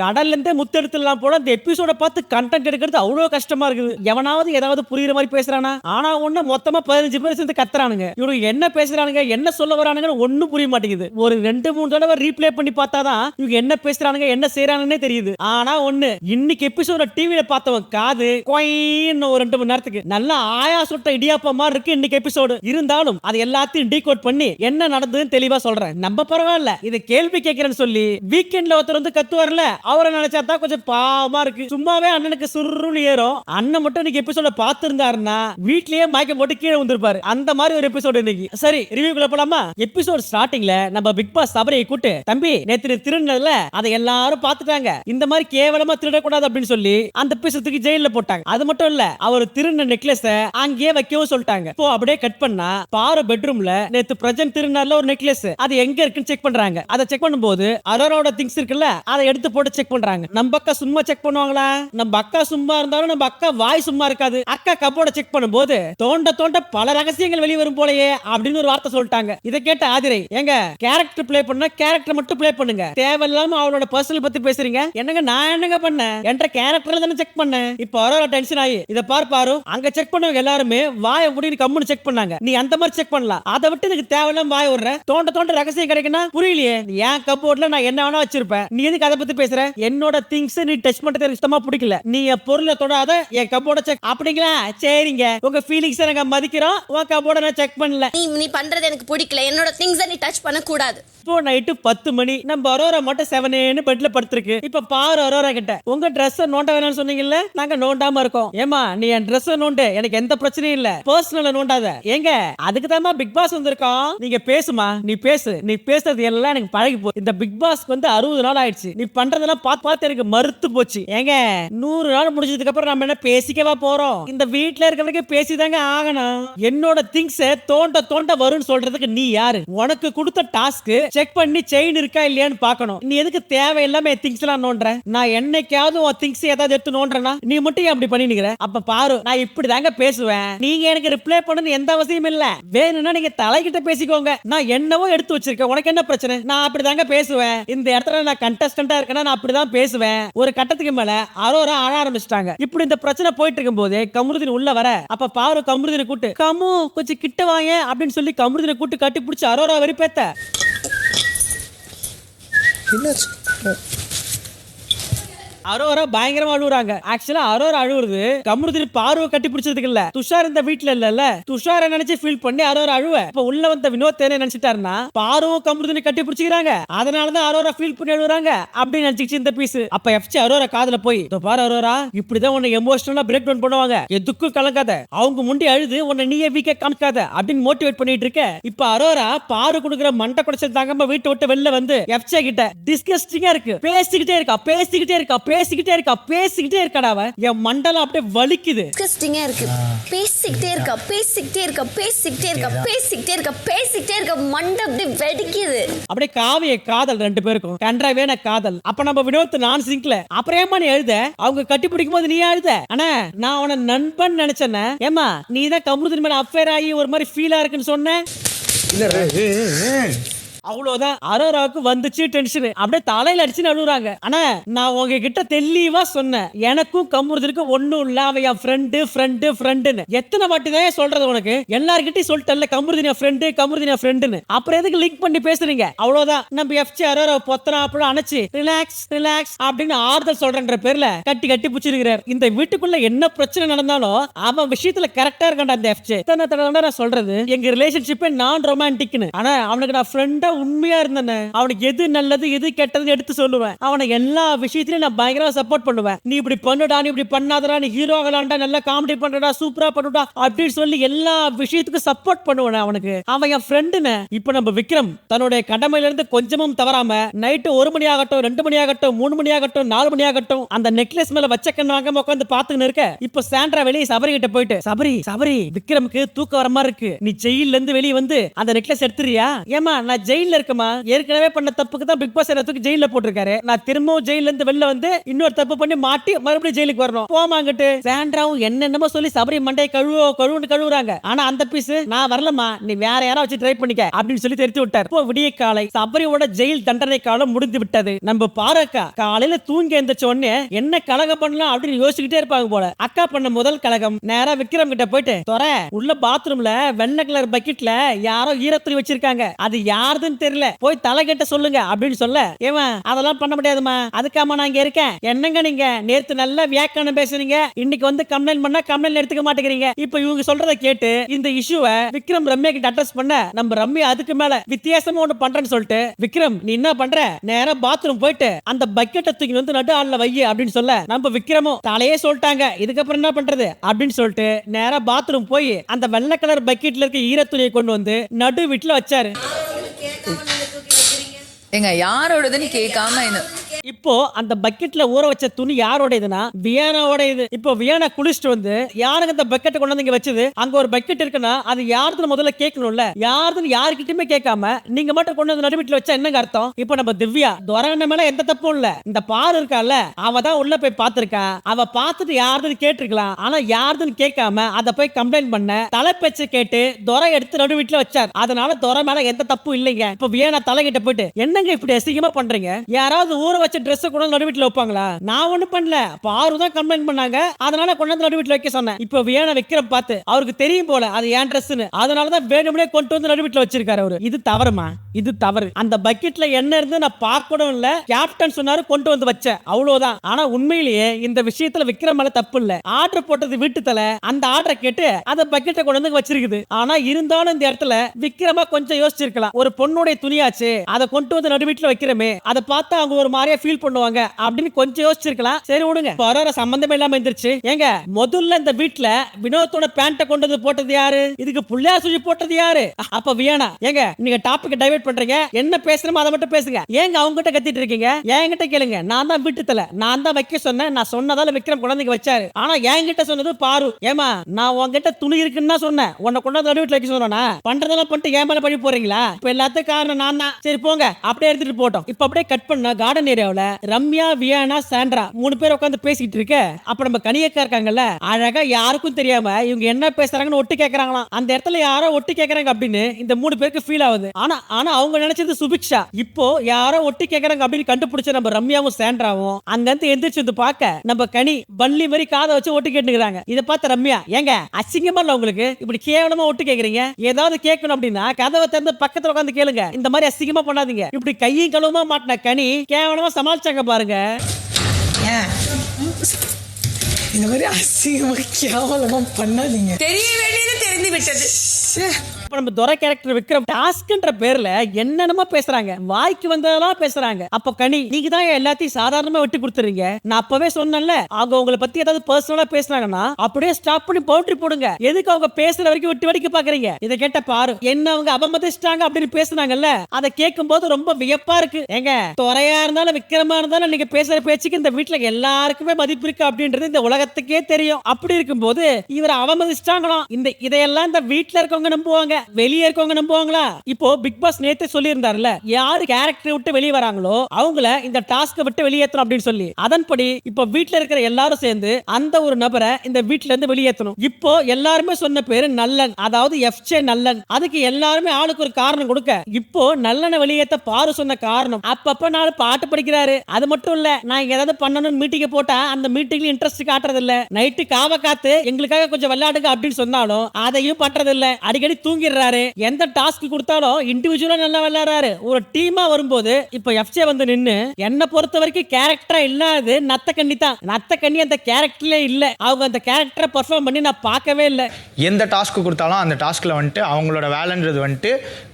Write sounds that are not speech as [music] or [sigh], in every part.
கடல்ல இருந்தே முத்தெடுத்துலாம் போல இந்த எபிசோட பார்த்து கண்டென்ட் எடுக்கிறது அவ்வளவு கஷ்டமா இருக்குது. எவனாவது ஏதாவது புரியுற மாதிரி பேசுறானா? ஆனா ஒண்ணு மொத்தமா பதினஞ்சு பேர் சேர்ந்து கத்துறானுங்க. இவனுக்கு என்ன பேசுறானுங்க என்ன சொல்ல வரானுங்கன்னு ஒண்ணும் புரிய மாட்டேங்குது. ஒரு ரெண்டு மூணு தடவை ரீப்ளே பண்ணி பார்த்தாதான் இவங்க என்ன பேசுறானுங்க என்ன செய்யறானுன்னே தெரியுது. ஆனா ஒண்ணு இன்னைக்கு எபிசோட டிவில பார்த்தவன் காது கொயின்னு ஒரு ரெண்டு மணி நேரத்துக்கு. நல்லா ஆயா சுட்ட இடியாப்ப மாதிரி இருக்கு இன்னைக்கு எபிசோடு இருந்தாலும் அது எல்லாத்தையும் டீகோட் பண்ணி என்ன நடந்ததுன்னு தெளிவா சொல்றேன். நம்ம பரவாயில்ல. இது கேள்வி கேட்கிறேன்னு சொல்லி வீக்கெண்ட்ல ஒருத்தர் வந்து கத்துவார்ல அவரை நினைச்சா தான் கொஞ்சம் பாவமா இருக்கு. சும்மாவே அண்ணனுக்கு சுருன்னு ஏறும். அண்ணன் மட்டும் இன்னைக்கு எபிசோட பாத்துருந்தாருன்னா வீட்லயே மயக்கம் போட்டு கீழே வந்திருப்பாரு அந்த மாதிரி ஒரு எபிசோடு இன்னைக்கு. சரி ரிவ்யூக்குள்ள போலாமா? எபிசோட் ஸ்டார்டிங்ல நம்ம பிக் பாஸ் சபரியை கூட்டு தம்பி நேத்து திருநதுல அதை எல்லாரும் பார்த்துட்டாங்க. இந்த மாதிரி கேவலமா திருடக்கூடாது அப்படின்னு சொல்லி அந்த பிசத்துக்கு ஜெயில போட்டாங்க. அது மட்டும் இல்ல அவர் திருடின நெக்லஸ அங்கேயே வைக்கவும் சொல்லிட்டாங்க. இப்போ அப்படியே கட் பண்ணா பாரு பெட்ரூம்ல நேத்து பிரஜன் திருநாள்ல ஒரு நெக்லஸ் அது எங்க இருக்குன்னு செக் பண்றாங்க. அதை செக் பண்ணும்போது அரோரோட திங்ஸ் இருக்குல்ல அதை எடுத்து போட்டு செக் பண்றாங்க. நம்ம அக்கா சும்மா செக் பண்ணுவாங்களா? நம்ம அக்கா சும்மா இருந்தாலும் நம்ம அக்கா வாய் சும்மா இருக்காது. அக்கா கப்போட செக் பண்ணும்போது தோண்ட தோண்ட பல ரகசியங்கள் வெளியே வரும் போலயே அப்படின்னு ஒரு வார்த்தை சொல்லிட்டாங்க. இதை கேட்ட ஆதிரை எங்க கேரக்டர் பிளே பண்ண கேரக்டர் மட்டும் பிளே பண்ணுங்க. தேவையில்லாம அவளோட பர்சனல் பத்தி பேசுறீங்க. என்னங்க நான் என்னங்க பண்ணேன்? என்ற கேரக்டர்ல தானே செக் பண்ணேன். இப்போ வர டென்ஷன் ஆகி இதை பார் பாரு அங்க செக் பண்ணவங்க எல்லாருமே வாயை முடின்னு கம்முன்னு செக் பண்ணாங்க. நீ அந்த மாதிரி செக் பண்ணலாம். அதை விட்டு எனக்கு தேவையில்லாம வாய விடுற. தோண்ட தோண்ட ரகசியம் கிடைக்குன்னா புரியலையே. என் கப்போர்ட்ல நான் என்ன வேணா வச்சிருப்பேன். நீ எதுக்கு அதை பத்தி பேசுற? என்னோட திங்ஸ் நீ டச் பண்றது சுத்தமா பிடிக்கல. நீ என் பொருளை தொடாத என் கப்போர்ட செக் அப்படிங்களா? சரிங்க. உங்க ஃபீலிங்ஸ் நாங்க மதிக்கிறோம். உன் கப்போர்ட நான் செக் பண்ணல. நீ நீ பண்றது எனக்கு பிடிக்கல. என்னோட திங்ஸை நீ டச் பண்ண கூடாது இப்போ நைட்டு பத்து மணி. நம்ம அரோரா மட்டும் செவனேன்னு பெட்ல படுத்திருக்கு. இப்ப பாரு அரோரா கிட்ட. உங்க ட்ரெஸ் நோண்ட வேணாம்னு சொன்னீங்கல்ல? நாங்க நோண்டாம இருக்கோம். ஏமா நீ என் ட்ரெஸ் நோண்டு. எனக்கு எந்த பிரச்சனையும் இல்ல. பர்சனல நோண்டாத. ஏங்க அதுக்கு தான் பிக் பாஸ் வந்திருக்கோம் நீங்க பேசுமா நீ பேசு. நீ பேசுறது எல்லாம் எனக்கு பழகி போ. இந்த பிக் பாஸ்க்கு வந்து அறுபது நாள் ஆயிடுச்சு. நீ பண்றதெல்லாம் பார்த்து பார்த்து எனக்கு மறுத்து போச்சு. ஏங்க நூறு நாள் முடிஞ்சதுக்கு அப்புறம் நம்ம என்ன பேசிக்கவா போறோம்? இந்த வீட்ல இருக்கிறவங்க பேசிதாங்க ஆகணும். என்னோட திங்ஸ் தோண்ட தோண்ட வரும்னு சொல்றதுக்கு நீ யாரு? உனக்கு கொடுத்த டாஸ்க் செக் பண்ணி செயின் இருக்கா இல்லையான்னு பார்க்கணும். நீ எதுக்கு தேவையில்லாம திங்ஸ் எல்லாம் நோண்டுற? நான் என்னைக்காவது உன் திங்ஸ் ஏதாவது எடுத்து நோண்டுறனா நீ மட்டும் அப்படி பண்ணி அப்ப பாரு நான் இப்படி தாங்க பேசுவேன். நீங்க எனக்கு ரிப்ளை பண்ணணும் எந்த அவசியம் இல்ல. வேணும்னா நீங்க தலைகிட்ட பேசிக்கோங்க. நான் என்னவோ எடுத்து வச்சிருக்கேன். உனக்கு என்ன பிரச்சனை? நான் அப்படி தாங்க பேசுவேன். இந்த இடத்துல நான் கண்டஸ்டண்டா இருக்கேன்னா நான் அப்படிதான் பேசுவேன். ஒரு கட்டத்துக்கு மேல அரோரா ஆழ ஆரம்பிச்சிட்டாங்க. இப்படி இந்த பிரச்சனை போயிட்டு இருக்கும் போது கமருதின் உள்ள வர அப்ப பாரு கமுருதினை கூட்டு கமு கொஞ்சம் கிட்ட வாங்க அப்படின்னு சொல்லி கமருதினை கூட்டு கட்டி பிடிச்சி அரோரா வெறிப்பேத்த. என்னாச்சு? அரோரா பயங்கரமா அழுகுறாங்க ஆக்சுவலா அரோரா அழுவுறது கமருதின் பார்வை கட்டி பிடிச்சதுக்கு இல்ல. துஷார் இந்த வீட்ல இல்லல்ல. துஷார நினைச்சு ஃபீல் பண்ணி அரோரா அழுவ. இப்ப உள்ள வந்த வினோத் என்ன நினைச்சிட்டாருன்னா பார்வும் கமருதின் கட்டி பிடிச்சிக்கிறாங்க. அதனாலதான் அரோரா ஃபீல் பண்ணி அழுகுறாங்க அப்படின்னு நினைச்சிச்சு இந்த பீஸ் அப்ப எஃப்சி அரோரா காதுல போய் பாரு அரோரா இப்படிதான் உன்னை எமோஷனலா பிரேக் டவுன் பண்ணுவாங்க. எதுக்கும் கலங்காத. அவங்க முண்டி அழுது உன்னை நீயே வீக்க காமிக்காத. அப்படின்னு மோட்டிவேட் பண்ணிட்டு இருக்க. இப்ப அரோரா பாரு கொடுக்குற மண்டை குடைச்சல் தாங்காம வீட்டை விட்டு வெளில வந்து எஃப்சி கிட்ட டிஸ்கஸ்டிங்கா இருக்கு. பேசிக்கிட்டே இருக்கா பேசிக்கிட்டே இருக்கா பேசிக்கிட்டே இருக்கா பேசிக்கிட்டே இருக்காடா அவ என் மண்டலம் அப்படியே வலிக்குது. டிஸ்கஸ்டிங்கா இருக்கு. பேசிக்கிட்டே இருக்கா பேசிக்கிட்டே இருக்கா பேசிக்கிட்டே இருக்கா பேசிக்கிட்டே இருக்கா பேசிக்கிட்டே இருக்கா மண்டை அப்படியே வெடிக்குது. அப்படியே காவிய காதல் ரெண்டு பேருக்கும். கன்றாவேன காதல். அப்ப நம்ம வினோத் நான் சிங்க்ல. அப்புறம் ஏமா நீ எழுத அவங்க கட்டி பிடிக்கும் போது நீ அழுத? அண்ணா நான் உன நண்பன் நினைச்சேன்ன ஏமா நீ தான் கமருதின் மேல அஃபேர் ஆகி ஒரு மாதிரி ஃபீலா இருக்குன்னு சொன்ன? அவ்வளவுதான். அரோராவுக்கு வந்துச்சு டென்ஷன் அப்படியே தலையில அடிச்சு நழுவுறாங்க. ஆனா நான் உங்ககிட்ட தெளிவா சொன்னேன். எனக்கும் கம்முறதுக்கு ஒண்ணும் இல்ல அவன் என் ஃப்ரெண்டு ஃப்ரெண்டு ஃப்ரெண்டுன்னு எத்தனை வாட்டி தான் சொல்றது உனக்கு? எல்லார்கிட்டயும் சொல்லிட்டல கம்முறுதின ஃப்ரெண்டு கம்முறுதின ஃப்ரெண்டுன்னு அப்புறம் எதுக்கு லிங்க் பண்ணி பேசுறீங்க? அவ்வளவுதான். நம்ம எஃப்சி அரோரா பொத்தனா அப்படி அணைச்சு ரிலாக்ஸ் ரிலாக்ஸ் அப்படின்னு ஆறுதல் சொல்றன்ற பேர்ல கட்டி கட்டி பிடிச்சிருக்கிறார். இந்த வீட்டுக்குள்ள என்ன பிரச்சனை நடந்தாலும் அவன் விஷயத்துல கரெக்டா இருக்கான்டா அந்த எஃப்சி இத்தனை தடவை நான் சொல்றது. எங்க ரிலேஷன்ஷிப்பே நான் ரொமான்டிக்னு ஆனா அவனுக்கு நான் ஃப்ரெண்டா உண்மையா இருந்தேன். அவனுக்கு எது நல்லது எது கெட்டதுன்னு எடுத்து சொல்லுவேன். அவனை எல்லா விஷயத்திலும் நான் பயங்கரமா சப்போர்ட் பண்ணுவேன். நீ இப்படி பண்ணுடா நீ இப்படி பண்ணாதடா நீ ஹீரோ ஆகலாம்டா நல்லா காமெடி பண்றடா சூப்பரா பண்ணுடா அப்படின்னு சொல்லி எல்லா விஷயத்துக்கும் சப்போர்ட் பண்ணுவேன் அவனுக்கு. அவன் என் ஃப்ரெண்டுன்னு இப்ப நம்ம விக்ரம் தன்னுடைய கடமையில இருந்து கொஞ்சமும் தவறாம நைட்டு ஒரு மணி ஆகட்டும் ரெண்டு மணி ஆகட்டும் மூணு மணி ஆகட்டும் நாலு மணி ஆகட்டும் அந்த நெக்லஸ் மேல வச்ச கண்ணு வாங்காம உட்காந்து பாத்துக்கின்னு இருக்க. இப்ப சாண்ட்ரா வெளியே சபரி கிட்ட போயிட்டு சபரி சபரி விக்ரமுக்கு தூக்கம் வர மாதிரி இருக்கு. நீ ஜெயில இருந்து வெளியே வந்து அந்த நெக்லஸ் எடுத்துறியா ஏமா நான் ஜெயில் ஜெயில இருக்குமா ஏற்கனவே பண்ண தப்புக்கு தான் பிக் பாஸ் எல்லாத்துக்கு ஜெயில போட்டிருக்காரு. நான் திரும்பவும் ஜெயில இருந்து வெளில வந்து இன்னொரு தப்பு பண்ணி மாட்டி மறுபடியும் ஜெயிலுக்கு வரணும். போமாங்கிட்டு சாண்ட்ராவும் என்னென்னமோ சொல்லி சபரி மண்டையை கழுவோ கழுவுன்னு கழுவுறாங்க. ஆனா அந்த பீஸ் நான் வரலமா நீ வேற யாரா வச்சு ட்ரை பண்ணிக்க அப்படின்னு சொல்லி தெரிவித்து விட்டார். இப்போ விடிய காலை சபரியோட ஜெயில் தண்டனை காலம் முடிந்து விட்டது. நம்ம பாரக்கா காலையில தூங்கி எந்திரிச்ச உடனே என்ன கலகம் பண்ணலாம் அப்படின்னு யோசிச்சுக்கிட்டே இருப்பாங்க போல. அக்கா பண்ண முதல் கலகம். நேரா விக்ரம் கிட்ட போயிட்டு தொற உள்ள பாத்ரூம்ல வெள்ளை கலர் பக்கெட்ல யாரோ ஈரத்துணி வச்சிருக்காங்க. அது யாருது யாருதுன்னு தெரியல. போய் தலை கட்ட சொல்லுங்க அப்படின்னு சொல்ல. ஏவன் அதெல்லாம் பண்ண முடியாதுமா அதுக்காம நான் இங்க இருக்கேன். என்னங்க நீங்க? நேத்து நல்லா வியாக்கணம் பேசுறீங்க இன்னைக்கு வந்து கம்ப்ளைண்ட் பண்ணா கம்ப்ளைண்ட் எடுத்துக்க மாட்டேங்கிறீங்க. இப்ப இவங்க சொல்றதை கேட்டு இந்த இஷ்யூவை விக்ரம் ரம்யா கிட்ட அட்ரஸ் பண்ண நம்ம ரம்யா அதுக்கு மேல வித்தியாசமா ஒண்ணு பண்றேன்னு சொல்லிட்டு விக்ரம் நீ என்ன பண்ற? நேரா பாத்ரூம் போயிட்டு அந்த பக்கெட்டை தூக்கி வந்து நடு ஆள்ல வை அப்படின்னு சொல்ல நம்ம விக்ரமும் தலையே சொல்லிட்டாங்க. இதுக்கப்புறம் என்ன பண்றது? அப்படின்னு சொல்லிட்டு நேரா பாத்ரூம் போய் அந்த வெள்ளை கலர் பக்கெட்ல இருக்க ஈரத்துணியை கொண்டு வந்து நடு வீட்டுல வச்சாரு. ஏங்க யாரோடதுன்னு கேட்காம என்ன இப்போ அந்த பக்கெட்ல ஊற வச்ச துணி யாரோட இதுனா வியானாவோட இது இப்போ வியானா குளிச்சுட்டு வந்து யாருக்கு அந்த பக்கெட்டை கொண்டு வந்து இங்க வச்சது? அங்க ஒரு பக்கெட் இருக்குன்னா அது யாருதுன்னு முதல்ல கேட்கணும்ல. யாருதுன்னு யாருக்கிட்டயுமே கேட்காம நீங்க மட்டும் கொண்டு வந்து நடுவீட்டுல வச்சா என்னங்க அர்த்தம்? இப்போ நம்ம திவ்யா துரகண்ண மேல எந்த தப்பும் இல்ல. இந்த பாரு இருக்கால அவ தான் உள்ள போய் பாத்திருக்கா அவ பார்த்துட்டு யாருதுன்னு கேட்டிருக்கலாம். ஆனா யாருதுன்னு கேட்காம அத போய் கம்ப்ளைண்ட் பண்ண தலைப்பேச்சு கேட்டு துரை எடுத்து நடுவீட்டுல வச்சார். அதனால துரை மேல எந்த தப்பும் இல்லைங்க. இப்போ வியானா தலைகிட்ட போயிட்டு என்னங்க இப்படி அசிங்கமா பண்றீங்க? யாராவது ஊற வச்ச ட்ரெஸ் கொண்டு வந்து நடுவீட்டுல வைப்பாங்களா? நான் ஒண்ணும் பண்ணல. பாரு தான் கம்ப்ளைண்ட் பண்ணாங்க. அதனால கொண்டு வந்து நடுவீட்டுல வைக்க சொன்னேன். இப்போ வேணா வைக்கிற பார்த்து. அவருக்கு தெரியும் போல. அது ஏன் ட்ரெஸ்னு அதனாலதான் வேணும்னே கொண்டு வந்து நடுவீட்டுல வச்சிருக்காரு அவரு. இது தவறுமா? இது தவறு. அந்த பக்கெட்ல என்ன இருந்து நான் பார்க்கணும் இல்ல கேப்டன் சொன்னாரு கொண்டு வந்து வச்சேன். அவ்வளவுதான். ஆனா உண்மையிலேயே இந்த விஷயத்துல விக்ரம் மேல தப்பு இல்ல. ஆர்டர் போட்டது வீட்டு தலை. அந்த ஆர்டரை கேட்டு அந்த பக்கெட்டை கொண்டு வந்து வச்சிருக்குது. ஆனா இருந்தாலும் இந்த இடத்துல விக்ரமா கொஞ்சம் யோசிச்சிருக்கலாம். ஒரு பொண்ணுடைய துணியாச்சு. அதை கொண்டு வந்து நடுவீட்டுல வைக்கிறமே. அதை பார்த்தா அவங்க ஒரு மாதிரியா ஃபீல் பண்ணுவாங்க அப்படின்னு கொஞ்சம் யோசிச்சிருக்கலாம். சரி விடுங்க. வர சம்பந்தமே இல்லாம இருந்துருச்சு ஏங்க முதல்ல இந்த வீட்டுல வினோத்தோட பேண்ட கொண்டு வந்து போட்டது யாரு? இதுக்கு புள்ளையா சுஜி போட்டது யாரு? அப்ப வியானா ஏங்க நீங்க டாபிக் டைவர்ட் பண்றீங்க. என்ன பேசுறமோ அதை மட்டும் பேசுங்க. ஏங்க அவங்க கிட்ட கத்திட்டு இருக்கீங்க? என்கிட்ட கேளுங்க. நான் தான் வீட்டு தலை. நான் தான் வைக்க சொன்னேன். நான் சொன்னதால விக்ரம் குழந்தைங்க வச்சாரு. ஆனா என்கிட்ட சொன்னது பாரு. ஏமா நான் உன்கிட்ட துணி இருக்குன்னு தான் சொன்னேன். உன்னை கொண்டாந்து வீட்டுல வைக்க சொன்னா பண்றதெல்லாம் பண்ணிட்டு ஏமால பண்ணி போறீங்களா? இப்ப எல்லாத்துக்கும் காரணம் நான் தான். சரி போங்க. அப்படியே எடுத்துட்டு போட்டோம். இப்ப அப்படியே கட் பண்ண garden area ஏரியாவுல Ramya Viana Sandra மூணு பேர் உட்காந்து பேசிட்டு இருக்க. அப்ப நம்ம கனியக்கா இருக்காங்கல்ல அழகா யாருக்கும் தெரியாம இவங்க என்ன பேசுறாங்கன்னு ஒட்டு கேக்குறாங்களாம். அந்த இடத்துல யாரோ ஒட்டு கேக்குறாங்க அப்படின்னு இந்த மூணு பேருக்கு ஃபீல் ஆகுது. ஆனா ஆனா அவங்க நினைச்சது சுபிக்ஷா. இப்போ யாரோ ஒட்டு கேக்குறாங்க அப்படின்னு கண்டுபிடிச்ச நம்ம ரம்யாவும் சாண்ட்ராவும் அங்க இருந்து எந்திரிச்சு வந்து பார்க்க நம்ம கனி பள்ளி மாதிரி காதை வச்சு ஒட்டு கேட்டுக்கிறாங்க. இதை பார்த்த ரம்யா ஏங்க அசிங்கமா இல்ல உங்களுக்கு? இப்படி கேவலமா ஒட்டு கேக்குறீங்க? ஏதாவது கேட்கணும் அப்படின்னா கதவை திறந்து பக்கத்துல உட்காந்து கேளுங்க. இந்த மாதிரி அசிங்கமா பண்ணாதீங்க. இப்படி கையும் கழுவுமா மாட்டின கனி கேவலமா சமாளிச்சாங்க பாருங்க. இந்த மாதிரி அசிங்கமாக கேவலமாக பண்ணாதீங்க. தெரிய வேண்டியது தெரிந்து விட்டது. ச்சே. நம்ம துரை கேரக்டர் விக்ரம் டாஸ்க்ன்ற பேர்ல என்னென்னமோ பேசுறாங்க. வாய்க்கு வந்ததெல்லாம் பேசுறாங்க. அப்ப கனி நீங்க தான் எல்லாத்தையும் சாதாரணமா விட்டு கொடுத்துறீங்க. நான் அப்பவே சொன்னேன்ல அவங்க உங்களை பத்தி ஏதாவது பர்சனலா பேசுனாங்கன்னா அப்படியே ஸ்டாப் பண்ணி பவுண்டரி போடுங்க. எதுக்கு அவங்க பேசுற வரைக்கும் விட்டு வரைக்கும் பாக்குறீங்க? இதை கேட்ட பாரு என்ன அவங்க அவமதிச்சிட்டாங்க அப்படின்னு பேசுனாங்கல்ல அதை கேட்கும் போது ரொம்ப வியப்பா இருக்கு. ஏங்க துறையா இருந்தாலும் விக்ரமா இருந்தாலும் நீங்க பேசுற பேச்சுக்கு இந்த வீட்டுல எல்லாருக்குமே மதிப்பு இருக்கு அப்படின்றது இந்த உலகத்துக்கே தெரியும். அப்படி இருக்கும்போது இவரை அவமதிச்சிட்டாங்களாம். இந்த இதையெல்லாம் இந்த வீட்டுல இருக்கவங்க நம்புவாங்க. வெளியே இருக்கவங்க நம்புவாங்களா? இப்போ பிக் பாஸ் நேத்தே சொல்லியிருந்தாருல யாரு கேரக்டர் விட்டு வெளியே வராங்களோ அவங்கள இந்த டாஸ்க விட்டு வெளியேற்றணும் அப்படின்னு சொல்லி. அதன்படி இப்போ வீட்டுல இருக்கிற எல்லாரும் சேர்ந்து அந்த ஒரு நபரை இந்த வீட்டுல இருந்து வெளியேற்றணும் இப்போ எல்லாருமே சொன்ன பேரு நல்லன் அதாவது எஃப்ஜே நல்லன். அதுக்கு எல்லாருமே ஆளுக்கு ஒரு காரணம் கொடுக்க. இப்போ நல்லனை வெளியேற்ற பாரு சொன்ன காரணம். அப்பப்ப நாள் பாட்டு படிக்கிறாரு. அது மட்டும் இல்ல நான் ஏதாவது பண்ணணும்னு மீட்டிங் போட்டா அந்த மீட்டிங்ல இன்ட்ரெஸ்ட் காட்டுறது இல்ல. நைட்டு காவ காத்து எங்களுக்காக கொஞ்சம் விளையாடுங்க அப்படின்னு சொன்னாலும் அதையும் பண்றது இல்ல. அடிக்கடி தூங்கிடுறாரு எந்த டாஸ்க் கொடுத்தாலும் இண்டிவிஜுவலா நல்லா விளையாடுறாரு. ஒரு டீமா வரும்போது இப்ப எஃப்ஜே வந்து நின்னு என்ன பொறுத்த வரைக்கும் கேரக்டரா இல்லாது நத்த கண்ணி தான். நத்த கண்ணி அந்த கேரக்டர்ல இல்ல. அவங்க அந்த கேரக்டரை பெர்ஃபார்ம் பண்ணி நான் பார்க்கவே இல்லை. எந்த டாஸ்க் கொடுத்தாலும் அந்த டாஸ்க்ல வந்துட்டு அவங்களோட வேலைன்றது வந்துட்டு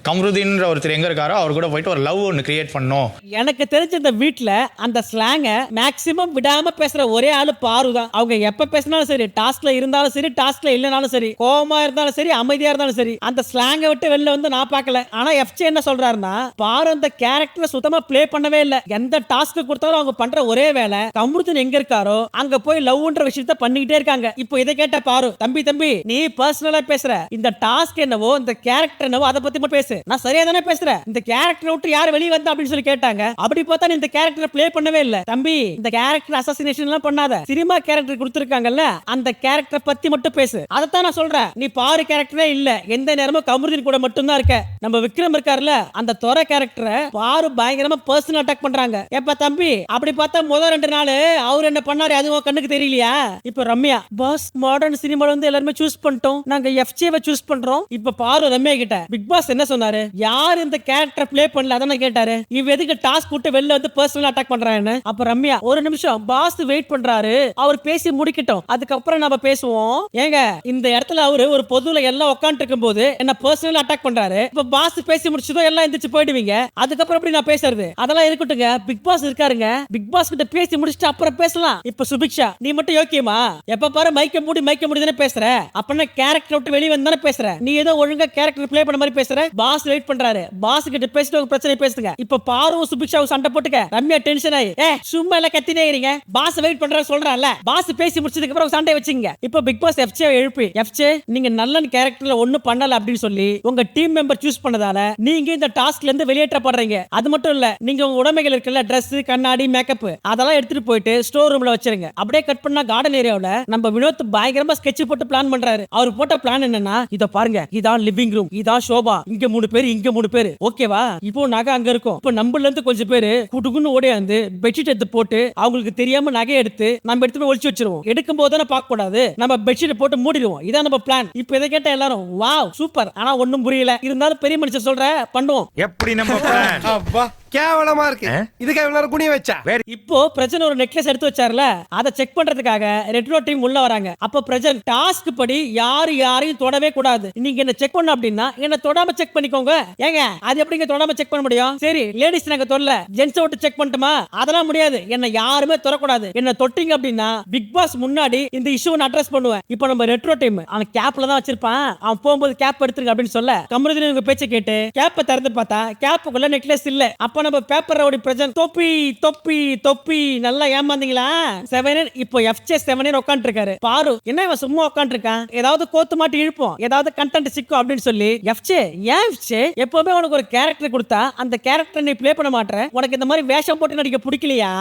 கம்ருதீன்ற ஒருத்தர் எங்கே இருக்காரோ அவர் கூட போயிட்டு ஒரு லவ் ஒன்று கிரியேட் பண்ணோம். எனக்கு தெரிஞ்ச இந்த வீட்டில் அந்த ஸ்லாங்க மேக்ஸிமம் விடாம பேசுற ஒரே ஆளு பாரு தான். அவங்க எப்ப பேசினாலும் சரி டாஸ்க்ல இருந்தாலும் சரி டாஸ்க்ல இல்லைனாலும் சரி கோவமா இருந்தாலும் சரி அமைதியா இருந்தாலும் சரி அந்த ஸ்லாங்க விட்டு வெளில வந்து நான் பார்க்கல. ஆனா எஃப்சி என்ன சொல்றாருன்னா பாரு அந்த கேரக்டரை சுத்தமா ப்ளே பண்ணவே இல்ல. எந்த டாஸ்க் கொடுத்தாலும் அவங்க பண்ற ஒரே வேலை கம்ருதீன் எங்க இருக்காரோ அங்க போய் லவ்ன்ற விஷயத்த பண்ணிக்கிட்டே இருக்காங்க. இப்போ இதை கேட்ட பாரு தம்பி தம்பி நீ பர்சனலா பேசுற இந்த டாஸ்க் என்னவோ இந்த கேரக்டர் என்னவோ அதை பத்தி மட்டும் பேசு. நான் சரியா தானே பேசுறேன்? இந்த கேரக்டர் விட்டு யார் வெளிய வந்தா அப்படின்னு சொல்லி கேட்டாங்க. அப்படி பார்த்தா நீ இந்த கேரக்டரை பிளே பண்ணவே இல்ல. தம்பி இந்த கேரக்டர் அசாசினேஷன் எல்லாம் பண்ணாத. சினிமா கேரக்டர் கொடுத்துருக்காங்கல்ல அந்த கேரக்டரை பத்தி மட்டும் பேசு. அதைத்தான் நான் சொல்றேன். நீ பாரு கேரக்டரே இல்ல. எந்த நேரமும் கமருதீன் கூட மட்டும்தான் இருக்க. நம்ம விக்ரம் இருக்காருல்ல அந்த துறை கேரக்டரை பாரு பயங்கரமா பர்சனல் அட்டாக் பண்றாங்க. எப்ப தம்பி அப்படி பார்த்தா முதல் ரெண்டு நாள் அவர் என்ன பண்ணாரு? அதுவும் கண்ணுக்கு தெரியலையா? இப்ப ரம்யா பாஸ் மாடர்ன் சினிமால வந்து எல்லாருமே சூஸ் பண்ணிட்டோம். நாங்க எஃப்ஜேவை சூஸ் பண்றோம். இப்ப பாரு ரம்யா கிட்ட. பிக் பாஸ் என்ன சொன்னாரு? யார் இந்த கேரக்டர் பிளே பண்ணல? அதான் கேட்டாரு. இவ எதுக்கு டாஸ்க் விட்டு வெளில வந்து பர்சனல் அட்டாக் பண்றாங்க அப்ப ரம்யா ஒரு நிமிஷம் பாஸ் வெயிட் பண்றாரு. அவர் பேசி முடிக்கட்டும். அதுக்கப்புறம் நம்ம பேசுவோம். ஏங்க இந்த இடத்துல அவரு ஒரு பொதுல எல்லாம் உட்காந்து இருக்கும் போது என்ன பர்சனல் அட்டாக் பண்றாரு. இப்ப பாஸ் பேசி முடிச்சதோ எல்லாம் எந்திரிச்சு போயிடுவீங்க. அதுக்கப்புறம் எப்படி நான் பேசுறது? அதெல்லாம் இருக்கட்டுங்க பிக் பாஸ் இருக்காருங்க. பிக் பாஸ் கிட்ட பேசி முடிச்சுட்டு அப்புறம் பேசலாம். இப்ப சுபிக்ஷா நீ மட்டும் யோக்கியமா? எப்ப பாரு மைக்க மூடி மைக்க முடிதானே பேசுற. அப்பனா கேரக்டர் விட்டு வெளிய வந்தானே பேசுற. நீ ஏதோ ஒழுங்கா கேரக்டர் பிளே பண்ண மாதிரி பேசுற. பாஸ் வெயிட் பண்றாரு. பாஸ் கிட்ட பேசிட்டு உங்க பிரச்சனை பேசுங்க. இப்ப பாருவும் சுபிக்ஷாவும் சண்டை போட்டுக்க. ரம்யா டென்ஷன் ஆயி. ஏ சும்மா எல்லாம் கத்தினே இருங்க பாஸ் வெயிட் பண்ற சொல்றான்ல பாஸ் பேசி முடிச்சதுக்கு அப்புறம் சண்டை வச்சுங்க இப்ப பிக் பாஸ் எஃப்சே எழுப்பி எஃப்சே நீங்க நல்ல கேரக்டர்ல ஒண்ணு பண்ணல அப்படின்னு சொல்லி உங்க டீம் மெம்பர் சூஸ் பண்ணதால நீங்க இந்த டாஸ்க்ல இருந்து வெளியேற்றப்படுறீங்க. அது மட்டும் இல்ல நீங்க உங்க உடைமைகள் இருக்குல்ல ட்ரெஸ் கண்ணாடி மேக்கப் அதெல்லாம் எடுத்துட்டு போயிட்டு ஸ்டோர் ரூம்ல வச்சிருங்க. அப்படியே கட் பண்ணா கார்டன் ஏரியாவில நம்ம வினோத் பயங்கரமா ஸ்கெட்ச் போட்டு பிளான் பண்றாரு. அவர் போட்ட பிளான் என்னன்னா இத பாருங்க இதான் லிவிங் ரூம் இதான் ஷோபா இங்க மூணு பேர் இங்க மூணு பேர். ஓகேவா இப்போ நகை அங்க இருக்கும். இப்போ நம்மள இருந்து கொஞ்சம் பேரு குடுகுன்னு ஓடியாந்து பெட்ஷீட் எடுத்து போட்டு அவங்களுக்கு தெரியாம நகை எடுத்து நம்ம எடுத்து போய் ஒளிச்சு வச்சிருவோம். எடுக்கும் போது தானே பார்க்க கூடாது. நம்ம பெட்ஷீட் போட்டு மூடிடுவோம். இதான் நம்ம பிளான் இப்போ இதை கேட்ட எல்லாரும் வாவ் சூப்பர் ஆனா ஒண்ணும் புரியல. இருந்தாலும் பெரிய மனுஷன் சொல்ற பண்ணுவோம். எப்படி நம்ம [laughs] கேவலமா இருக்கு. இதுக்கு எல்லாரும் குனிய வச்சா? இப்போ பிரஜன் ஒரு நெக்லஸ் எடுத்து வச்சார்ல அதை செக் பண்றதுக்காக ரெட்ரோ டீம் உள்ள வராங்க. அப்ப பிரஜன் டாஸ்க் படி யாரு யாரையும் தொடவே கூடாது. நீங்க என்ன செக் பண்ண அப்படின்னா என்ன தொடாம செக் பண்ணிக்கோங்க. ஏங்க அது எப்படிங்க தொடாம செக் பண்ண முடியும்? சரி லேடிஸ் நாங்க தொடல. ஜென்ஸ் விட்டு செக் பண்ணட்டுமா? அதெல்லாம் முடியாது. என்ன யாருமே தொடக்கூடாது. என்ன தொட்டிங்க அப்படின்னா பிக் பாஸ் முன்னாடி இந்த இஷ்யூ நான் அட்ரஸ் பண்ணுவேன். இப்போ நம்ம ரெட்ரோ டீம் அவன் கேப்ல தான் வச்சிருப்பான். அவன் போகும்போது கேப் எடுத்துருங்க அப்படின்னு சொல்ல கமருதின் உங்க பேச்சை கேட்டு கேப்பை திறந்து பார்த்தா கேப்புக்குள்ள நெக்லஸ் இல்ல. அப்ப நம்ம பேப்பர் ரவுடி பிரஜன் தொப்பி தொப்பி தொப்பி. நல்லா ஏமாந்தீங்களா? செவனன் இப்போ எஃப்ஜே செவனன் உட்காந்துருக்காரு பாரு என்ன இவன் சும்மா உட்காந்துருக்கான் ஏதாவது கோத்து மாட்டி இழுப்போம். ஏதாவது கண்டென்ட் சிக்கும் அப்படின்னு சொல்லி எஃப்ஜே ஏன் எஃப்ஜே எப்பவுமே உனக்கு ஒரு கேரக்டர் கொடுத்தா அந்த கேரக்டர் நீ ப்ளே பண்ண மாட்டேன் உனக்கு இந்த மாதிரி வேஷம் போட்டு நடிக்க பிடிக்கலையா?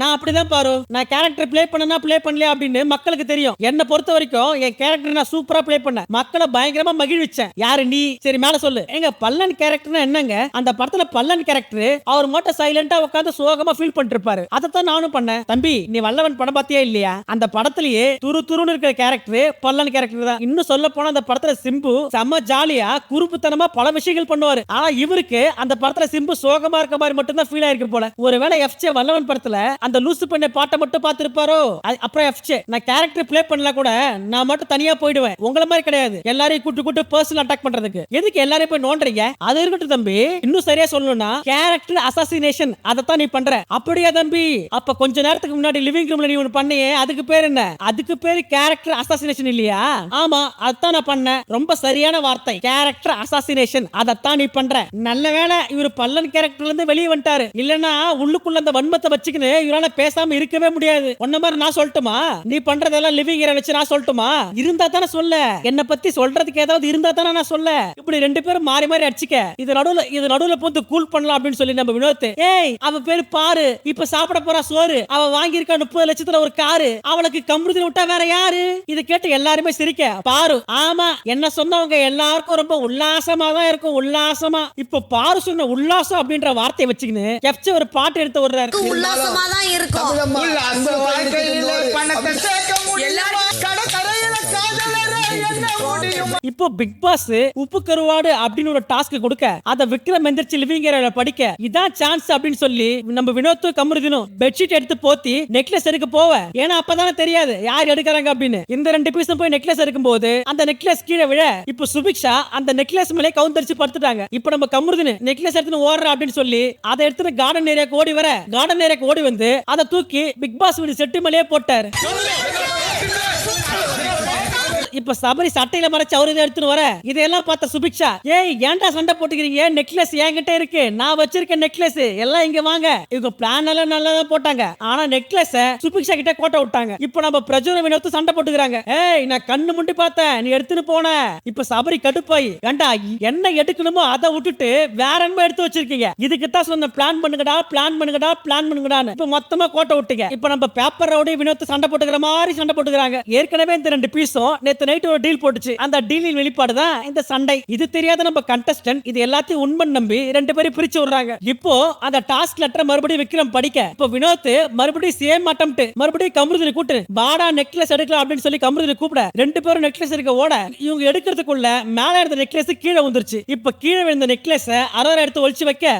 நான் அப்படிதான் பாரு. நான் கேரக்டர் ப்ளே பண்ணனா ப்ளே பண்ணலையா அப்படின்னு மக்களுக்கு தெரியும். என்ன பொறுத்த வரைக்கும் என் கேரக்டர் நான் சூப்பரா ப்ளே பண்ணேன். மக்களை பயங்கரமா மகிழ்விச்சேன். யாரு நீ? சரி மேல சொல்லு. எங்க பல்லன் கேரக்டர்னா என்னங்க? அந்த படத்துல பல்லன் கேரக்டர் அவர் மட்டும் சைலண்டா உட்காந்து சோகமா ஃபீல் பண்ணிருப்பாரு. அதைத்தான் நானும் பண்ணேன். தம்பி நீ வல்லவன் படம் பார்த்தியா இல்லையா? அந்த படத்திலேயே துரு துருன்னு இருக்கிற கேரக்டர் பல்லன் கேரக்டர் தான். இன்னும் சொல்ல போனா அந்த படத்துல சிம்பு செம்ம ஜாலியா குறுப்புத்தனமா பல விஷயங்கள் பண்ணுவாரு. ஆனா இவருக்கு அந்த படத்துல சிம்பு சோகமா இருக்க மாதிரி மட்டும் தான் ஃபீல் ஆயிருக்கு போல. ஒருவேளை எஃப்ஜே வல்லவன் படத்துல அந்த லூசு பண்ண பாட்டை மட்டும் பார்த்திருப்பாரோ? அப்புறம் எஃப்ஜே நான் கேரக்டர் பிளே பண்ணல கூட நான் மட்டும் தனியா போயிடுவேன். உங்களை மாதிரி கிடையாது. எல்லாரையும் கூட்டு கூட்டு பர்சனல் அட்டாக் பண்றதுக்கு. எதுக்கு எல்லாரையும் போய் நோண்டுறீங்க? அது இருக்கட்டும் தம்பி. இன்னும் சரியா சொல்லணும்னா கேரக்டர் அசாசினேஷன் அதைத்தான் நீ பண்ற. அப்படியா தம்பி? அப்ப கொஞ்ச நேரத்துக்கு முன்னாடி லிவிங் ரூம்ல நீ ஒண்ணு பண்ணியே அதுக்கு பேர் என்ன? அதுக்கு பேரு கேரக்டர் அசாசினேஷன் இல்லையா? ஆமா அதான் நான் பண்ணேன். ரொம்ப சரியான வார்த்தை. கேரக்டர் அசாசினேஷன் அதைத்தான் நீ பண்ற. நல்ல வேலை இவர் பல்லன் கேரக்டர்ல இருந்து வெளியே வந்துட்டாரு. இல்லனா உள்ளுக்குள்ள அந்த வன்மத்தை வச்சுக்கின்னு இவரால பேசாம இருக்கவே முடியாது. உன்ன மாதிரி நான் சொல்லட்டுமா? நீ பண்றதெல்லாம் லிவிங் ஏரியா வச்சு நான் சொல்லட்டுமா? இருந்தா தானே சொல்ல. என்ன பத்தி சொல்றதுக்கு ஏதாவது இருந்தா தானே நான் சொல்ல. இப்படி ரெண்டு பேரும் மாறி மாறி அடிச்சுக்க. இது நடுவுல இது நடுவுல போந்து கூல் பண்ணலாம் அப்படின்னு சொல்லி நம்ம வினோத் ஏய் அவ பேரு பாரு. இப்ப சாப்பிட போறா சோறு. அவ வாங்கியிருக்கா முப்பது லட்சத்துல ஒரு காரு. அவளுக்கு கம்ருதில விட்டா வேற யாரு? இத கேட்டு எல்லாருமே சிரிக்க. பாரு. ஆமா என்ன சொன்னவங்க எல்லாருக்கும் ரொம்ப உல்லாசமா தான் இருக்கும். உல்லாசமா. இப்ப பாரு சொன்ன உல்லாசம் அப்படின்ற வார்த்தையை வச்சுக்கின்னு எஃப்சி ஒரு பாட்டு எடுத்து விடுறாரு. உல்லாசமா தான் இருக்கும் உல்லாச இப்போ பிக் பாஸ் உப்பு கருவாடு அப்படின்னு ஒரு டாஸ்க் கொடுக்க அத விக்ரம் எந்திரிச்சு லிவிங் ஏரியால படிக்க இதான் சான்ஸ் அப்படின்னு சொல்லி நம்ம வினோத்து கமருதினும் பெட்ஷீட் எடுத்து போத்தி நெக்லஸ் எடுக்க போவ. ஏன்னா அப்பதானே தெரியாது யார் எடுக்கிறாங்க அப்படின்னு. இந்த ரெண்டு பீஸும் போய் நெக்லஸ் எடுக்கும் போது அந்த நெக்லஸ் கீழே விழ இப்போ சுபிக்ஷா அந்த நெக்லஸ் மேலே கவுந்தரிச்சு படுத்துட்டாங்க. இப்போ நம்ம கமருதினு நெக்லஸ் எடுத்துன்னு ஓடுற அப்படின்னு சொல்லி அதை எடுத்துட்டு கார்டன் ஏரியாக்கு ஓடி வர கார்டன் ஏரியாக்கு ஓடி வந்து அதை தூக்கி பிக் பாஸ் வீடு செட்டு மேலேயே போட்டாரு. இப்ப சபரி சட்டையில மறைச்சு அவரு இதை எடுத்துட்டு வர? இதையெல்லாம் பார்த்த சுபிக்ஷா ஏய் ஏன்டா சண்டை போட்டுக்கிறீங்க? நெக்லஸ் என்கிட்ட இருக்கு? நான் வச்சிருக்க நெக்லஸ் எல்லாம் இங்க வாங்க. இவங்க பிளான் எல்லாம் நல்லா போட்டாங்க. ஆனா நெக்லஸ் சுபிக்ஷா கிட்ட கோட்டை விட்டாங்க. இப்போ நம்ம பிரஜுர வினோத்து சண்டை போட்டுக்கிறாங்க. ஏய் நான் கண்ணு முண்டி பார்த்தேன். நீ எடுத்துன்னு போன. இப்ப சபரி கடுப்பாய் ஏண்டா என்ன எடுக்கணுமோ அதை விட்டுட்டு வேற என்ன எடுத்து வச்சிருக்கீங்க? இதுக்கு தான் சொன்ன பிளான் பண்ணுங்கடா பிளான் பண்ணுங்கடா பிளான் பண்ணுங்கடான்னு. இப்ப மொத்தமா கோட்டை விட்டுங்க. இப்ப நம்ம பேப்பர் ரவுடி வினோத்து சண்டை போட்டுக்கிற மாதிரி சண்டை போட்டுக்கிறாங்க. ஏற்கனவே இந்த ரெண்டு பீஸும் நேத்து நைட் ஒரு டீல் போட்டுச்சு. அந்த டீலின் வெளிப்பாடு தான் இந்த சண்டை. இது தெரியாத நம்ம கண்டஸ்டன்ட் இது எல்லாத்தையும் உண்மை நம்பி ரெண்டு பேரும் பிரிச்சு விடுறாங்க. இப்போ அந்த டாஸ்க் லெட்டர் மறுபடியும் விக்ரம் படிக்க இப்போ வினோத் மறுபடியும் சேம் அட்டம் மறுபடியும் கமருதினி கூட்டு பாடா நெக்லஸ் எடுக்கலாம் அப்படின்னு சொல்லி கமருதினி கூப்பிட ரெண்டு பேரும் நெக்லஸ் எடுக்க ஓட இவங்க எடுக்கிறதுக்குள்ள மேல இருந்த நெக்லஸ் கீழே வந்துருச்சு இப்ப கீழே விழுந்த நெக்லஸ் அரோரா எடுத்து ஒழிச்சு வைக்க.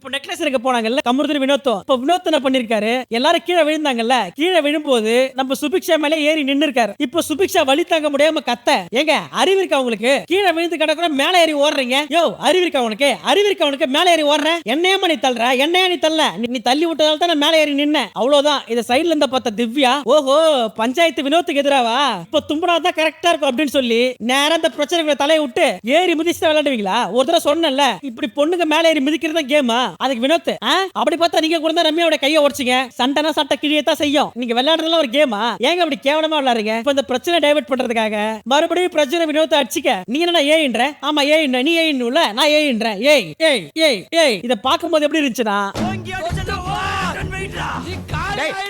இப்போ நெக்லஸ் எடுக்க போனாங்கல்ல கமருதன் வினோத்தோ இப்போ வினோத் என்ன பண்ணிருக்காரு? எல்லாரும் கீழே விழுந்தாங்கல்ல கீழே விழும்போது நம்ம சுபிக்ஷா மேல ஏறி நின்னு இருக்காரு இப்போ சுபிக்ஷா வழி தாங்க முடியாம கத்த. ஏங்க அறிவு இருக்கா உங்களுக்கு? கீழே விழுந்து கிடக்குற மேல ஏறி ஓடுறீங்க. யோ அறிவு இருக்கா உனக்கு? அறிவு இருக்கா உனக்கு? மேல ஏறி ஓடுறேன் என்னையமா நீ தள்ளுற? என்னையா நீ தள்ள நீ- தள்ளி விட்டதால தான் மேல ஏறி நின்ன. அவ்வளவுதான். இதை சைடுல இருந்த பார்த்த திவ்யா ஓஹோ பஞ்சாயத்து வினோத்துக்கு எதிராவா? இப்போ தும்புனா தான் கரெக்டா இருக்கும் அப்படின்னு சொல்லி நேரா அந்த பிரச்சனைகளை தலையை விட்டு ஏறி மிதிச்சு விளையாடுவீங்களா? ஒரு தடவை சொன்னேன்ல இப்படி பொண்ணுங்க மேல ஏறி மிதிக்கிறது தான் கேமா அதுக்கு வினோத்? அப்படி பார்த்தா நீங்க கூட ரம்யாவோட கையை உடைச்சிங்க. சண்டைனா சட்டை கிழியே தான் செய்யும். நீங்க விளையாடுறதுல ஒரு கேமா ஏங்க அப்படி கேவலமா விளையாடுறீங்க? இப்ப இந்த பிரச்சனை டைவர்ட் பண்றதுக்காக. மறுபடியும் பிரச்சனை வினோத்தை அடிச்சுக்க. நீ என்ன ஏயின்ற? ஆமா ஏயின்ற. நீ ஏயின்னுல? நான் ஏயின்றேன். ஏய் ஏய் ஏய் ஏய். இத பாக்கும்போது எப்படி இருந்துச்சுன்னா?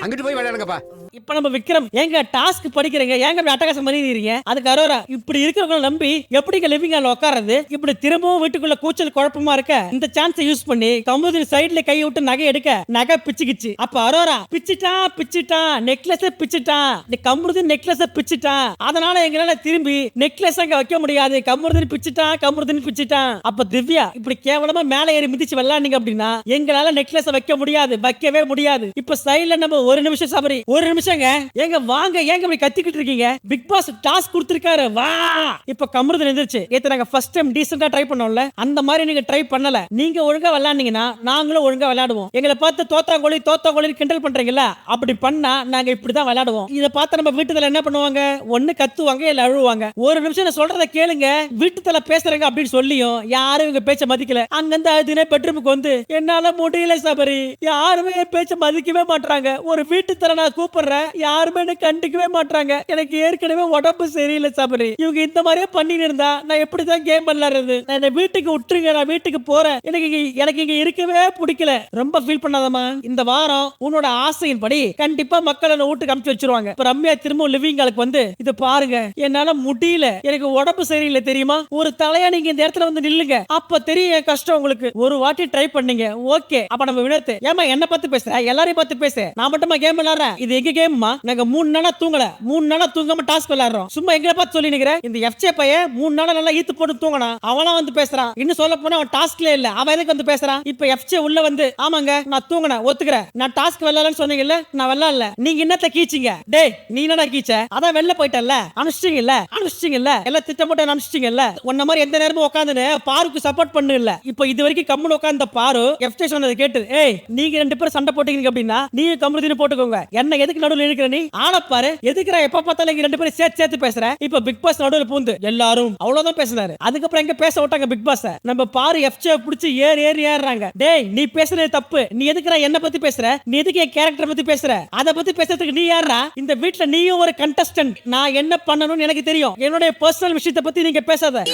அங்கிட்டு போய் விளையாடுங்கப்பா. இப்ப நம்ம விக்ரம் ஏங்க டாஸ்க் படிக்கிறீங்க? ஏங்க இப்படி அட்டகாசம் பண்ணிடுறீங்க அதுக்கு அரோரா இப்படி இருக்கிறவங்களை நம்பி எப்படிங்க லிவிங் ஹால் உட்காரது இப்படி திரும்பவும் வீட்டுக்குள்ள கூச்சல் குழப்பமா இருக்க? இந்த சான்ஸை யூஸ் பண்ணி கமுதின் சைடுல கை விட்டு நகை எடுக்க நகை பிச்சுக்கிச்சு. அப்ப அரோரா பிச்சுட்டான் பிச்சுட்டான் நெக்லஸ் பிச்சுட்டான் இந்த கமுருதின் நெக்லஸ் பிச்சுட்டான் அதனால எங்களால திரும்பி நெக்லஸ் அங்க வைக்க முடியாது. கமுருதின் பிச்சுட்டான் கமுருதின் பிச்சுட்டான் அப்ப திவ்யா இப்படி கேவலமா மேல ஏறி மிதிச்சு விளையாடுங்க அப்படின்னா எங்களால நெக்லஸ் வைக்க முடியாது வைக்கவே முடியாது. இப்ப சைடுல நம்ம ஒரு நிமிஷம் சபரி ஒரு நிமிஷம் நிமிஷங்க. ஏங்க வாங்க. ஏங்க இப்படி கத்திக்கிட்டு இருக்கீங்க? பிக் பாஸ் டாஸ்க் கொடுத்திருக்காரு. வா! இப்ப கமருதன் எந்திரிச்சு ஏத்த நாங்க ஃபர்ஸ்ட் டைம் டீசெண்டா ட்ரை பண்ணோம்ல. அந்த மாதிரி நீங்க ட்ரை பண்ணல. நீங்க ஒழுங்கா விளையாடுனீங்கன்னா நாங்களும் ஒழுங்கா விளையாடுவோம். எங்களை பார்த்து தோத்தாங்கோழி தோத்தாங்கோழி கிண்டல் பண்றீங்களா அப்படி பண்ணா நாங்க இப்படிதான் விளையாடுவோம். இத பார்த்து நம்ம வீட்டுல என்ன பண்ணுவாங்க? ஒண்ணு கத்துவாங்க இல்ல அழுவாங்க ஒரு நிமிஷம் நான் சொல்றத கேளுங்க. வீட்டுல பேசுறேங்க அப்படின்னு சொல்லியும் யாரும் இவங்க பேச்ச மதிக்கல. அங்கிருந்து அதுனே பெட்ரூமுக்கு வந்து என்னால முடியல சபரி. யாருமே என் பேச்ச மதிக்கவே மாட்றாங்க. ஒரு வீட்டு தர நான் கூப்பிடுறேன். யாருமே என்ன கண்டுக்கவே மாட்றாங்க. எனக்கு ஏற்கனவே உடம்பு சரியில்லை சபரி. இவங்க இந்த மாதிரியே பண்ணிட்டு இருந்தா நான் எப்படிதான் கேம் விளையாடுறது? நான் என்ன வீட்டுக்கு விட்டுருங்க நான் வீட்டுக்கு போறேன். எனக்கு இங்க எனக்கு இங்க இருக்கவே பிடிக்கல. ரொம்ப ஃபீல் பண்ணாதம்மா. இந்த வாரம் உன்னோட ஆசையின்படி கண்டிப்பா மக்கள் என்ன வீட்டுக்கு அமுச்சு வச்சிருவாங்க. இப்ப ரம்யா திரும்ப லிவிங் வந்து இது பாருங்க. என்னால முடியல. எனக்கு உடம்பு சரியில்லை தெரியுமா? ஒரு தலையா நீங்க இந்த இடத்துல வந்து நில்லுங்க. அப்ப தெரியும் என் கஷ்டம் உங்களுக்கு. ஒரு வாட்டி ட்ரை பண்ணீங்க. ஓகே. அப்ப நம்ம வினோத் ஏமா என்ன பார்த்து பேசுற? எல்லாரையும் பார்த்து பேச. நான் மட்டுமா கேம் விளாடுறேன் இது எங்க கேம்மா நாங்க மூணு நாளா தூங்கல. மூணு நாளா தூங்காம டாஸ்க் விளையாடுறோம். சும்மா எங்களை பார்த்து சொல்லி நிக்கிறேன்? இந்த எஃப்சே பையன் மூணு நாளா நல்லா ஈத்து போட்டு தூங்கினா அவனா வந்து பேசுறான். இன்னும் சொல்ல போனா அவன் டாஸ்க்ல இல்ல. அவன் எதுக்கு வந்து பேசுறான்? இப்ப எஃப்சே உள்ள வந்து ஆமாங்க நான் தூங்கினேன். ஒத்துக்கிறேன். நான் டாஸ்க் விளையாடலன்னு சொன்னீங்கல்ல நான் விளையாடல. நீங்க என்னத்த கீச்சிங்க? டேய் நீ என்னடா கீச்ச? அதான் வெளில போயிட்டல்ல அனுப்பிச்சிட்டீங்கல்ல அனுப்பிச்சிட்டீங்கல்ல எல்லாம் திட்டமிட்ட அனுப்பிச்சிட்டீங்கல்ல உன்ன மாதிரி எந்த நேரமும் உட்காந்துன்னு பாருக்கு சப்போர்ட் பண்ணு இல்ல. இப்போ இது வரைக்கும் கம்முன்னு உட்கார்ந்த பாரு எஃப்சே சொன்னதை கேட்டு ஏய் நீங்க ரெண்டு பேரும் சண்டை போட்டீங்க அப்படின்னா நீங்க கம்முன்னு போட்டுக்கோங்க. என்ன எதுக்கு நடுவில் இருக்கிற நீ ஆனா பாரு. எதுக்குற எப்ப பார்த்தாலும் இங்க ரெண்டு பேரும் சேர்த்து சேர்த்து பேசுற? இப்ப பிக் பாஸ் நடுவில் பூந்து எல்லாரும் அவ்வளவுதான் பேசினாரு. அதுக்கப்புறம் எங்க பேச விட்டாங்க பிக் பாஸ் நம்ம பாரு எஃப்ஜே பிடிச்சி ஏறி ஏறி ஏறுறாங்க. டேய் நீ பேசுறது தப்பு. நீ எதுக்குற என்ன பத்தி பேசுற? நீ எதுக்கு என் கேரக்டர் பத்தி பேசுற? அத பத்தி பேசுறதுக்கு நீ யாரா இந்த வீட்ல நீயும் ஒரு கண்டஸ்டன்ட் நான் என்ன பண்ணணும்னு எனக்கு தெரியும். என்னுடைய பர்சனல் விஷயத்தை பத்தி நீங்க பேசாத.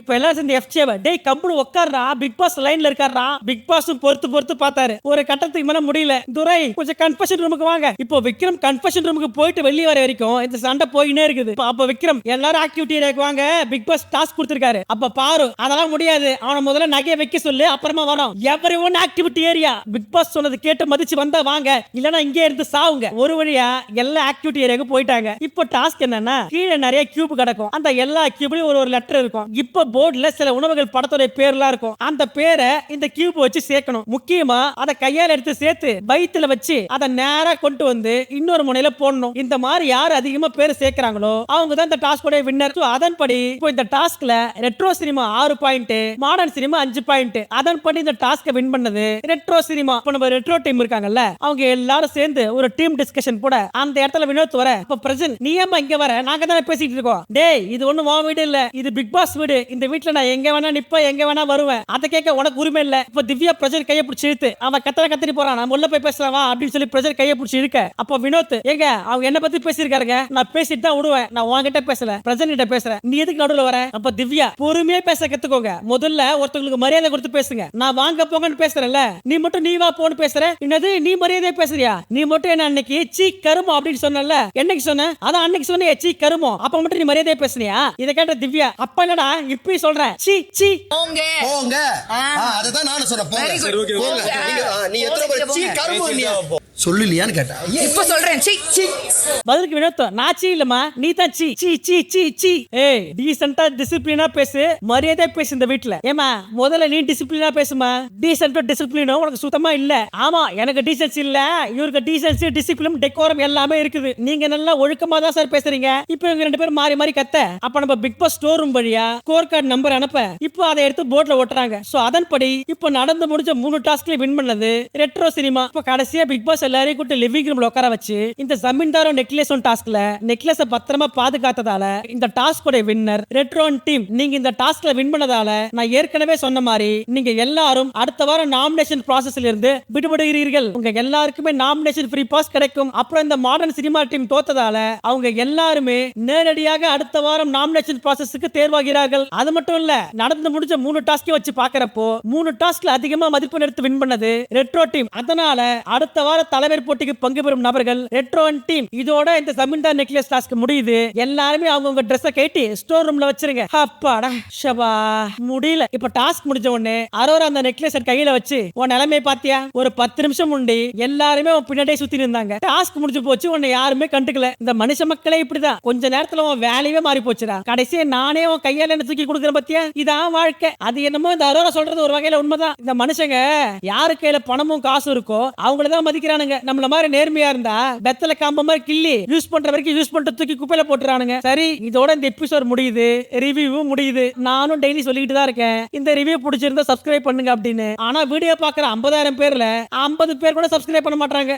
இப்போ எல்லாரும் சேர்ந்து எஃப்ஜேவ டேய் கம்பெனி உட்கார்றா பிக் பாஸ் லைன்ல இருக்காரா பிக் பாஸும் பொறுத்து பொறுத்து பார்த்தாரு. ஒரு கட்டத்துக்கு மேல முடியல. துரை கொஞ்சம் கன்ஃபஷன் ரூமுக்கு வாங்க. இப்போ விக்ரம் கன்ஃபஷன் ரூமுக்கு போயிட்டு வெளியே வர வரைக்கும் இந்த சண்டை போயினே இருக்குது. அப்போ அப்ப விக்ரம் எல்லாரும் ஆக்டிவிட்டி ஏரியாக்கு வாங்க. பிக் பாஸ் டாஸ்க் கொடுத்துருக்காரு. அப்ப பாரு அதெல்லாம் முடியாது. அவனை முதல்ல நகையை வைக்க சொல்லு அப்புறமா வரோம். Every one activity area big boss சொன்னது கேட்டு மதிச்சு வந்தா வாங்க. இல்லனா இங்கே இருந்து சாவுங்க. ஒரு வழியா எல்லா ஆக்டிவிட்டி ஏரியாவுக்கு போயிட்டாங்க. இப்போ டாஸ்க் என்னன்னா கீழே நிறைய கியூப் கிடக்கும். அந்த எல்லா கியூப்லயும் ஒரு ஒரு லெட்டர் இருக்கும். இப்போ போர்டுல சில உணவுகள் படத்துடைய பேர்லாம் இருக்கும். அந்த பேரை இந்த கியூப் வச்சு சேர்க்கணும். முக்கியமா அதை கையால் எடுத்து சேர்த்து வயிற்றுல வச்சு அதை நேரா கொண்டு வந்து இன்னொரு முனையில போடணும். இந்த மாதிரி யார் அதிகமா பேர் சேர்க்குறாங்களோ அவங்க தான் இந்த டாஸ்கோட வின்னர் அதன்படி இப்போ இந்த டாஸ்க்ல ரெட்ரோ சினிமா ஆறு பாயிண்ட் மாடர்ன் சினிமா அஞ்சு பாயிண்ட் அதன்படி இந்த டாஸ்க்கை வின் பண்ணது ரெட்ரோ சினிமா இப்போ நம்ம ரெட்ரோ டீம் இருக்காங்கல்ல அவங்க எல்லாரும் சேர்ந்து ஒரு டீம் டிஸ்கஷன் போட அந்த இடத்துல வினோத் வர இப்போ பிரசன் நீ ஏமா இங்க வர? நாங்க தானே பேசிட்டு இருக்கோம். டேய் இது ஒண்ணு வா வீடு இல்ல. இது பிக் பாஸ் வீடு. இந்த வீட்ல நான் எங்க வேணா நிற்பேன் எங்க வேணா வருவேன். அதை கேட்க உனக்கு உரிமை இல்ல. இப்போ திவ்யா பிரஜர் கையை பிடிச்சி இழுத்து அவன் கத்தனை கத்திரி போறான். நம்ம உள்ள போய் பேசலாமா அப்படின்னு சொல்லி பிரஜர் கையை பிடிச்சி இருக்க அப்போ வினோத் எங்க அவங்க என்ன பத்தி பேசியிருக்காருங்க? நான் பேசிட்டு தான் விடுவேன் நான் உன்கிட்ட பேசல பிரஜன் கிட்ட பேசுறேன் நீ எதுக்கு நடுவுல வர? அப்ப திவ்யா பொறுமையா பேச கத்துக்கோங்க. முதல்ல ஒருத்தவங்களுக்கு மரியாதை கொடுத்து பேசுங்க. நான் வாங்க போங்கன்னு பேசுறேன்ல. நீ மட்டும் நீ வா போன்னு பேசுற? என்னது நீ மரியாதையா பேசுறியா? நீ மட்டும் என்ன அன்னைக்கு சீ கருமோ அப்படின்னு சொன்னல என்னைக்கு சொன்ன? அதான் அன்னைக்கு சொன்ன சீ கருமோ அப்ப மட்டும் நீ மரியாதையா பேசுனியா? இதை கேட்ட திவ்யா அப்ப என்னடா இப்பயும் சொல்றேன்? சீ சீ. போங்க. போங்க. அதுதான் நானும் சொன்னேன் போங்க. நீங்க, எத்தனை பேர் சீ. கரும்பு? சொல்லலையான்னு கேட்டேன் இப்ப சொல்றேன். சீ சீ. பதிலுக்கு வினோத் நான் சீ இல்லம்மா. நீ தான் சீ. சீ சீ சீ சீ. ஏய் டீசெண்டா டிசிப்ளினா பேசு. மரியாதை பேசு இந்த வீட்ல. ஏமா முதல்ல நீ டிசிப்ளினா பேசுமா டீசென்டோ டிசிப்ளினோ உனக்கு சுத்தமா இல்ல. ஆமா எனக்கு டீசென்சி இல்ல. இவருக்கு டீசென்சி டிசிப்ளின் டெக்கோரம் எல்லாமே இருக்குது. நீங்க நல்லா ஒழுக்கமா தான் சார் பேசுறீங்க. இப்போ இவங்க ரெண்டு பேரும் மாறி மாறி கத்த. அப்ப நம்ம பிக் பாஸ் ஸ்டோர் ரூம் வழியா ஸ்கோர் கார்டு நம்பர் அனுப்ப. இப்போ அதை எடுத்து போர்ட்ல ஒட்டுறாங்க சோ அதன்படி இப்போ நடந்து முடிஞ்ச மூணு டாஸ்க்ல வின் பண்ணது ரெட்ரோ சினிமா இப்போ கடைசியா பிக் பாஸ் எல்லாரையும் கூட்டு லிவிங் ரூம்ல உட்கார வச்சு இந்த ஜமீன்தாரோ நெக்லஸ் டாஸ்க்ல நெக்லஸ பத்திரமா பாதுகாத்ததால இந்த டாஸ்கோட வின்னர் ரெட்ரோன் டீம் நீங்க இந்த டாஸ்க்ல வின் பண்ணதால நான் ஏற்கனவே சொன்ன மாதிரி நீங்க எல்லாரும் அடுத்த வாரம் நாமினேஷன் ப்ராசஸ்ல இருந்து விடுபடுகிறீர்கள். உங்க எல்லாருக்குமே நாமினேஷன் ஃப்ரீ பாஸ் கிடைக்கும். அப்புறம் இந்த மாடர்ன் சினிமா டீம் தோத்ததால அவங்க எல்லாருமே நேரடியாக அடுத்த வாரம் நாமினேஷன் ப்ராசஸ்க்கு தேர்வாகிறார்கள். அது மட்டும் இல்ல நடந்து முடிஞ்ச மூணு டாஸ்கையும் வச்சு பாக்குறப்போ மூணு டாஸ்க்ல அதிகமா மதிப்பெண் எடுத்து வின் பண்ணது ரெட்ரோ டீம் அதனால அடுத்த வார தலைவர் போட்டிக்கு பங்கு பெறும் நபர்கள் ரெட்ரோ டீம் இதோட இந்த ஜமீன்தார் நெக்லஸ் டாஸ்க் முடியுது. எல்லாருமே அவங்கவுங்க ட்ரெஸ்ஸை கேட்டி ஸ்டோர் ரூம்ல வச்சிருங்க. அப்பாடா ஷபா. முடியல. இப்ப டாஸ்க் முடிஞ்ச உடனே அரோரா அந்த நெக்லஸ் கையில வச்சு உன் நிலைமை பாத்தியா? ஒரு பத்து நிமிஷம் முண்டி எல்லாருமே உன் பின்னாடியே சுத்தி இருந்தாங்க. டாஸ்க் முடிஞ்சு போச்சு உன்னை யாருமே கண்டுக்கல. இந்த மனுஷ மக்களே இப்படிதான். கொஞ்ச நேரத்துல உன் வேலையே மாறி போச்சுடா. கடைசியா நானே உன் கையால என்ன தூக்கி கொடுக்குறேன் பத்தியா? இதான் வாழ்க்கை. அது என்னமோ இந்த அரோரா சொல்றது ஒரு வகையில உண்மைதான். இந்த மனுஷங்க யாரு கையில பணமும் காசும் இருக்கோ அவங்களதான் தான் மதிக்கிறானுங்க நம்மள மாதிரி நேர்மையா இருந்தா பெத்தல காம்ப மாதிரி கிள்ளி யூஸ் பண்ற வரைக்கும் யூஸ் பண்ற தூக்கி குப்பையில போட்டுறானுங்க. சரி இதோட இந்த எபிசோட் முடியுது. ரிவ்யூவும் முடியுது. நானும் டெய்லி சொல்லிட்டு தான் இருக்கேன். இந்த ரிவ்யூ பிடிச்சிருந்தா சப்ஸ்கிரைப் பண்ணுங்க அப்படின்னு. ஆனா வீடியோ பாக்குற ஐம்பதாயிரம் பேர்ல ஐம்பது பேர் கூட சப்ஸ்கிரைப் பண்ண மாட்டாங்க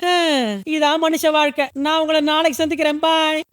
இதான் மனுஷ வாழ்க்கை. நான் உங்களை நாளைக்கு சந்திக்கிறேன். பாய்